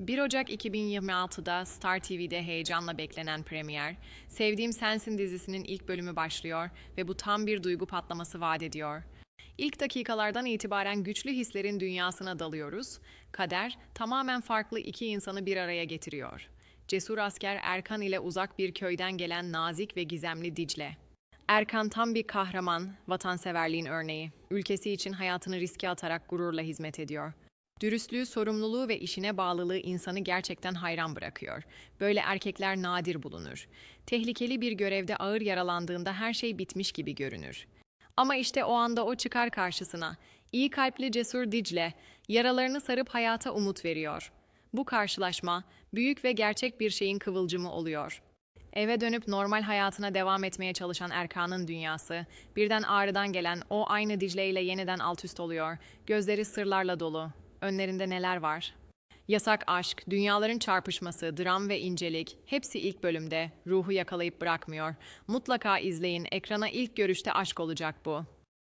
1 Ocak 2026'da Star TV'de heyecanla beklenen premier, Sevdiğim Sensin dizisinin ilk bölümü başlıyor ve bu tam bir duygu patlaması vaat ediyor. İlk dakikalardan itibaren güçlü hislerin dünyasına dalıyoruz. Kader tamamen farklı iki insanı bir araya getiriyor. Cesur asker Erkan ile uzak bir köyden gelen nazik ve gizemli Dicle. Erkan tam bir kahraman, vatanseverliğin örneği. Ülkesi için hayatını riske atarak gururla hizmet ediyor. Dürüstlüğü, sorumluluğu ve işine bağlılığı insanı gerçekten hayran bırakıyor. Böyle erkekler nadir bulunur. Tehlikeli bir görevde ağır yaralandığında her şey bitmiş gibi görünür. Ama işte o anda o çıkar karşısına. İyi kalpli cesur Dicle, yaralarını sarıp hayata umut veriyor. Bu karşılaşma, büyük ve gerçek bir şeyin kıvılcımı oluyor. Eve dönüp normal hayatına devam etmeye çalışan Erkan'ın dünyası, birden ağrıdan gelen o aynı Dicle ile yeniden alt üst oluyor. Gözleri sırlarla dolu. Önlerinde neler var? Yasak aşk, dünyaların çarpışması, dram ve incelik hepsi ilk bölümde. Ruhu yakalayıp bırakmıyor. Mutlaka izleyin. Ekrana ilk görüşte aşk olacak bu.